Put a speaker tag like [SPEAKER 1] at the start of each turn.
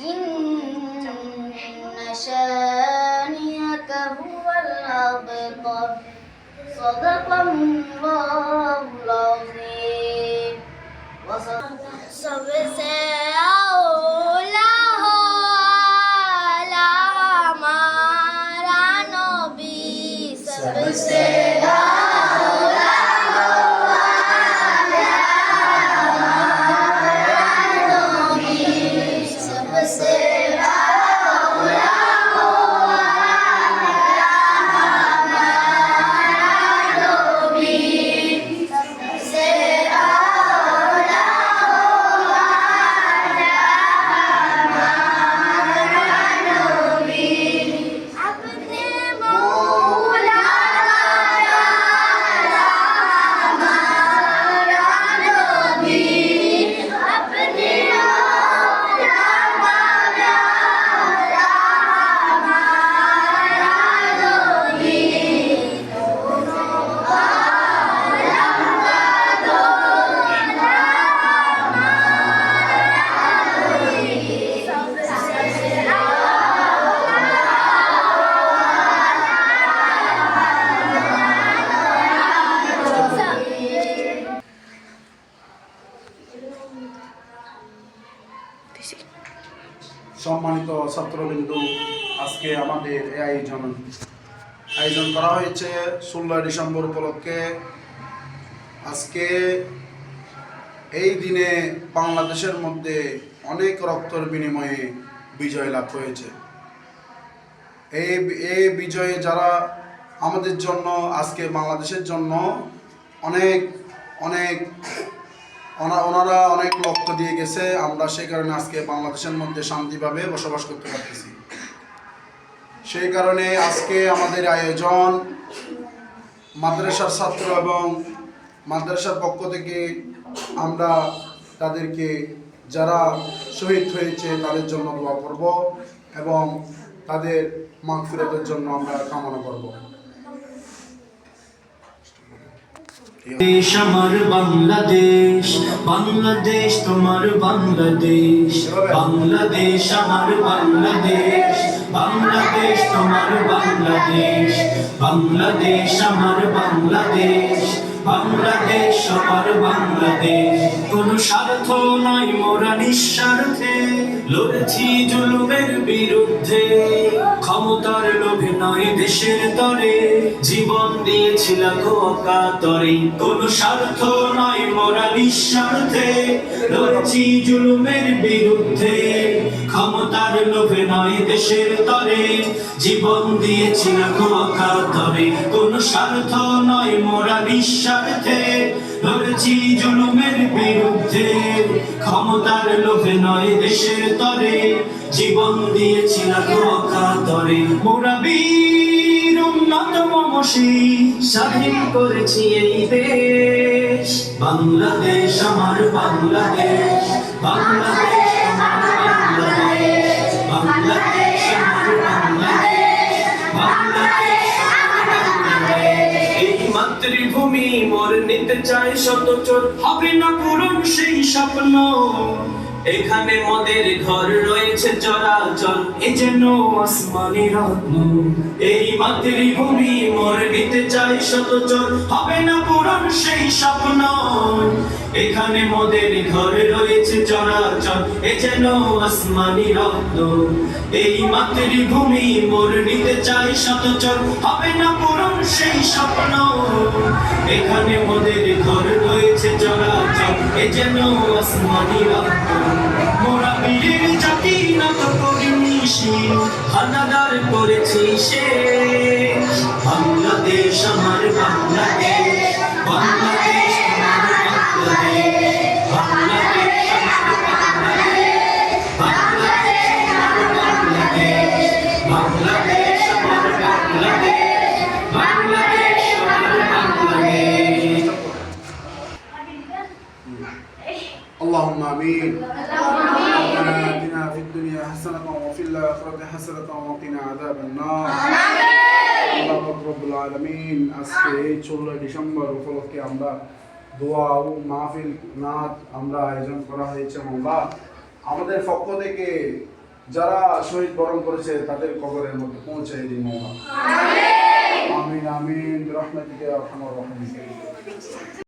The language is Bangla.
[SPEAKER 1] إن شانئك هو الأبتر صدق الله العظيم وصدق सबसे
[SPEAKER 2] সম্মানিত ছাত্রবিন্দু, আজকে আমাদের এই আয়োজন। আয়োজন করা হয়েছে ষোলোই ডিসেম্বর উপলক্ষে। আজকে এই দিনে বাংলাদেশের মধ্যে অনেক রক্তর বিনিময়ে বিজয় লাভ হয়েছে। এই এই বিজয়ে যারা আমাদের জন্য, আজকে বাংলাদেশের জন্য অনেক অনেক ওনারা অনেক লক্ষ্য দিয়ে গেছে। আমরা সেই কারণে আজকে বাংলাদেশের মধ্যে শান্তিভাবে বসবাস করতে পারতেছি। সেই কারণে আজকে আমাদের আয়োজন মাদ্রাসার ছাত্র এবং মাদ্রাসার পক্ষ থেকে আমরা তাদেরকে, যারা শহীদ হয়েছে তাদের জন্য দোয়া করব এবং তাদের মাগফিরাতের জন্য আমরা কামনা করব।
[SPEAKER 3] দেশ আমার বাংলাদেশ বাংলাদেশ তোমার বাংলাদেশ বাংলাদেশ আমার বাংলাদেশ বাংলাদেশ তোমার বাংলাদেশ বাংলাদেশ আমার বাংলাদেশ। বাংলাদেশ, সবার বাংলাদেশ। কোন স্বার্থ নয় মোরা নিঃস্বার্থে, লড়েছি জুলুমের বিরুদ্ধে। ক্ষমতার লোভে নয় দেশের তরে, জীবন দিয়েছিলাম অকাতরে। কোন স্বার্থ নয় মোরা নিঃস্বার্থে, লড়েছি জুলুমের বিরুদ্ধে। ক্ষমতার লোভে নয় দেশের তরে, জীবন দিয়েছিলাম অকাতরে। কোন স্বার্থ নয় মোরা নিঃস্বার্থে লড়েছি জুলুমের বিরুদ্ধে। ক্ষমতার লোভে নয় দেশের তরে। জীবন দিয়েছিলাম অকাতরে। মোরা বীর উন্নত মমসী স্বাধীন করেছি এই দেশ। বাংলাদেশ আমার বাংলাদেশ। বাংলাদেশ আমার বাংলাদেশ। বাংলাদেশ আমার বাংলাদেশ। বাংলাদেশ মাতৃভূমি মোর নিতে চায় শত চোর। হবে না পূরণ সেই স্বপ্ন। এখানে মদের ঘর রয়েছে চরাচর এ যেন আসমানি রত্ন। এই মাতৃভূমি মোর নিতে চাই শত চোর। হবে না পূরণ সেই স্বপ্ন। এখানে মদের ঘর রয়েছে চরাচর এ যেন আসমানি রত্ন। এই মাতৃভূমি মোর নিতে চাই শত চোর। হবে না পূরণ সেই স্বপ্ন। এখানে ওদের ঘর রয়েছে চরাচর। এ যেন আসমানি রক্ত। মোরা বীরের জাতি না তো করিনি হানাদার করেছি সে। বাংলাদেশ, আমার বাংলাদেশ বাংলাদেশ।
[SPEAKER 2] آمين ربنا آتنا في الدنيا حسنة وفي الآخرة حسنة وقنا عذاب النار আল্লাহ পাক রব্বুল আলামিন আজকে এই ষোলোই ডিসেম্বর উপলক্ষে আমরা দোয়া ও মাহফিল নাথ আমরা আয়োজন করা হয়েছে আল্লাহ আমাদের পক্ষ থেকে যারা শহীদ বরণ করেছে তাদের কবরের মধ্যে পৌঁছে দিন আমিন আমিন রহমতিকে রহমান রহমান